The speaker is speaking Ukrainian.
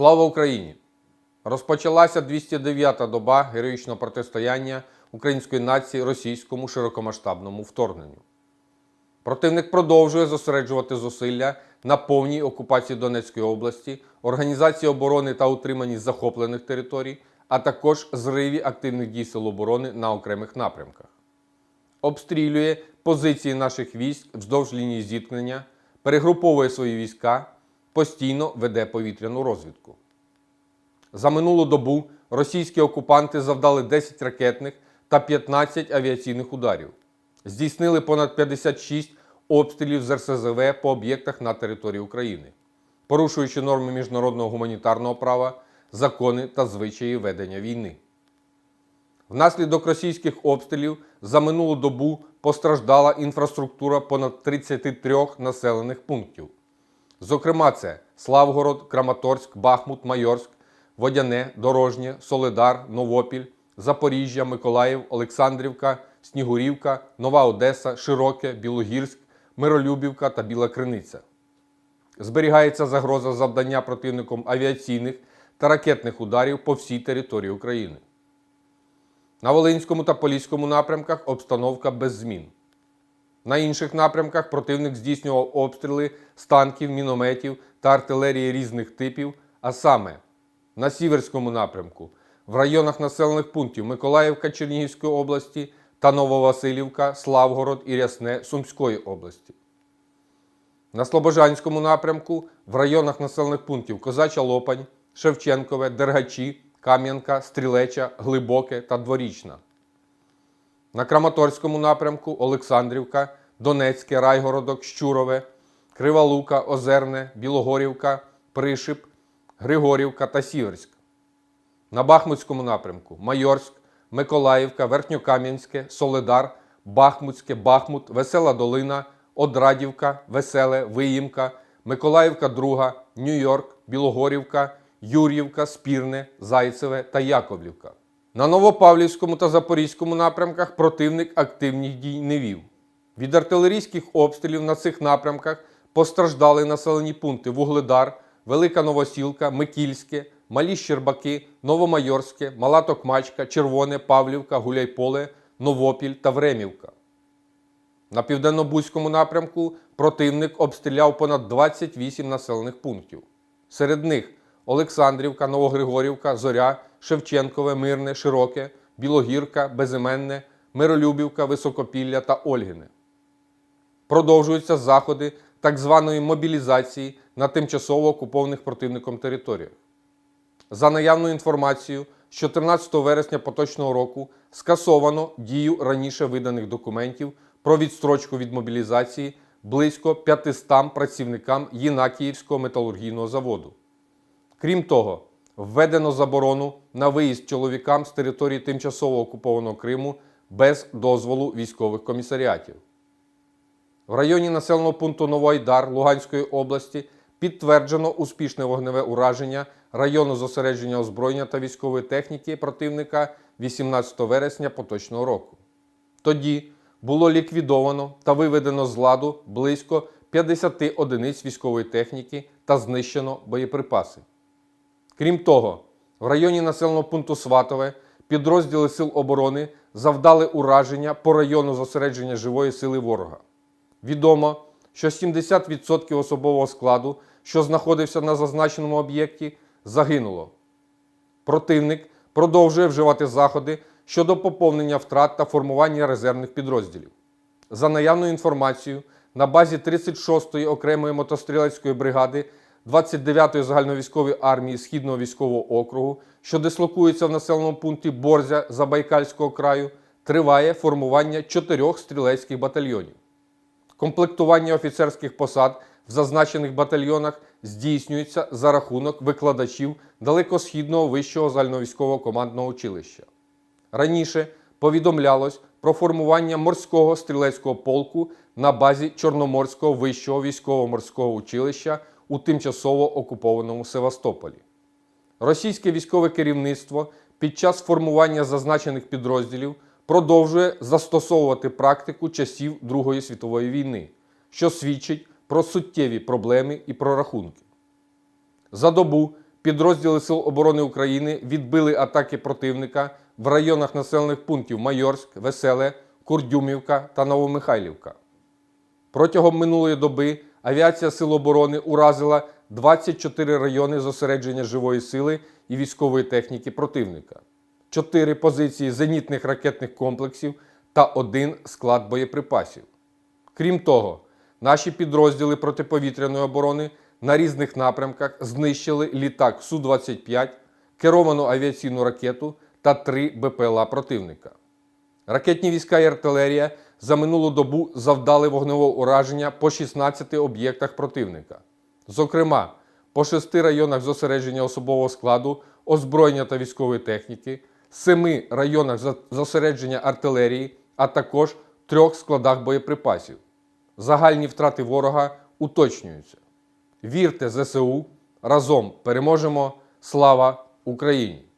Слава Україні! Розпочалася 209-та доба героїчного протистояння української нації російському широкомасштабному вторгненню. Противник продовжує зосереджувати зусилля на повній окупації Донецької області, організації оборони та утриманні захоплених територій, а також зриві активних дій сил оборони на окремих напрямках. Обстрілює позиції наших військ вздовж лінії зіткнення, перегруповує свої війська, постійно веде повітряну розвідку. За минулу добу російські окупанти завдали 10 ракетних та 15 авіаційних ударів. Здійснили понад 56 обстрілів з РСЗВ по об'єктах на території України, порушуючи норми міжнародного гуманітарного права, закони та звичаї ведення війни. Внаслідок російських обстрілів за минулу добу постраждала інфраструктура понад 33 населених пунктів. Зокрема, це Славгород, Краматорськ, Бахмут, Майорськ, Водяне, Дорожнє, Солидар, Новопіль, Запоріжжя, Миколаїв, Олександрівка, Снігурівка, Нова Одеса, Широке, Білогірськ, Миролюбівка та Біла Криниця. Зберігається загроза завдання противником авіаційних та ракетних ударів по всій території України. На Волинському та Поліському напрямках обстановка без змін. На інших напрямках противник здійснював обстріли з танків, мінометів та артилерії різних типів, а саме на Сіверському напрямку, в районах населених пунктів Миколаївка Чернігівської області та Нововасилівка, Славгород і Рясне Сумської області. На Слобожанському напрямку в районах населених пунктів Козача Лопань, Шевченкове, Дергачі, Кам'янка, Стрілеча, Глибоке та Дворічна. На Краматорському напрямку Олександрівка, Донецьке, Райгородок, Щурове, Крива Лука, Озерне, Білогорівка, Пришип, Григорівка та Сіверськ. На Бахмутському напрямку Майорськ, Миколаївка, Верхньокам'янське, Солидар, Бахмутське, Бахмут, Весела Долина, Одрадівка, Веселе, Виїмка, Миколаївка, Друга, Нью-Йорк, Білогорівка, Юр'ївка, Спірне, Зайцеве та Яковлівка. На Новопавлівському та Запорізькому напрямках противник активних дій не вів. Від артилерійських обстрілів на цих напрямках постраждали населені пункти Вугледар, Велика Новосілка, Микільське, Малі Щербаки, Новомайорське, Мала Токмачка, Червоне, Павлівка, Гуляйполе, Новопіль та Времівка. На південно-бузькому напрямку противник обстріляв понад 28 населених пунктів. Серед них Олександрівка, Новогригорівка, Зоря, Шевченкове, Мирне, Широке, Білогірка, Безіменне, Миролюбівка, Високопілля та Ольгине. Продовжуються заходи так званої мобілізації на тимчасово окупованих противником територіях. За наявною інформацією, з 14 вересня поточного року скасовано дію раніше виданих документів про відстрочку від мобілізації близько 500 працівникам Єнакіївського металургійного заводу. Крім того, введено заборону на виїзд чоловікам з території тимчасово окупованого Криму без дозволу військових комісаріатів. В районі населеного пункту Новоайдар Луганської області підтверджено успішне вогневе ураження району зосередження озброєння та військової техніки противника 18 вересня поточного року. Тоді було ліквідовано та виведено з ладу близько 50 одиниць військової техніки та знищено боєприпаси. Крім того, в районі населеного пункту Сватове підрозділи Сил оборони завдали ураження по району зосередження живої сили ворога. Відомо, що 70% особового складу, що знаходився на зазначеному об'єкті, загинуло. Противник продовжує вживати заходи щодо поповнення втрат та формування резервних підрозділів. За наявною інформацією, на базі 36-ї окремої мотострілецької бригади 29-ї загальновійськової армії Східного військового округу, що дислокується в населеному пункті Борзя Забайкальського краю, триває формування чотирьох стрілецьких батальйонів. Комплектування офіцерських посад в зазначених батальйонах здійснюється за рахунок викладачів Далекосхідного вищого загальновійськового командного училища. Раніше повідомлялось про формування морського стрілецького полку на базі Чорноморського вищого військово-морського училища у тимчасово окупованому Севастополі. Російське військове керівництво під час формування зазначених підрозділів продовжує застосовувати практику часів Другої світової війни, що свідчить про суттєві проблеми і прорахунки. За добу підрозділи Сил оборони України відбили атаки противника в районах населених пунктів Майорськ, Веселе, Курдюмівка та Новомихайлівка. Протягом минулої доби авіація Сил оборони уразила 24 райони зосередження живої сили і військової техніки противника, 4 позиції зенітних ракетних комплексів та один склад боєприпасів. Крім того, наші підрозділи протиповітряної оборони на різних напрямках знищили літак Су-25, керовану авіаційну ракету та три БПЛА противника. Ракетні війська і артилерія за минулу добу завдали вогневого ураження по 16 об'єктах противника. Зокрема, по шести районах зосередження особового складу, озброєння та військової техніки, семи районах зосередження артилерії, а також трьох складах боєприпасів. Загальні втрати ворога уточнюються. Вірте ЗСУ, разом переможемо! Слава Україні!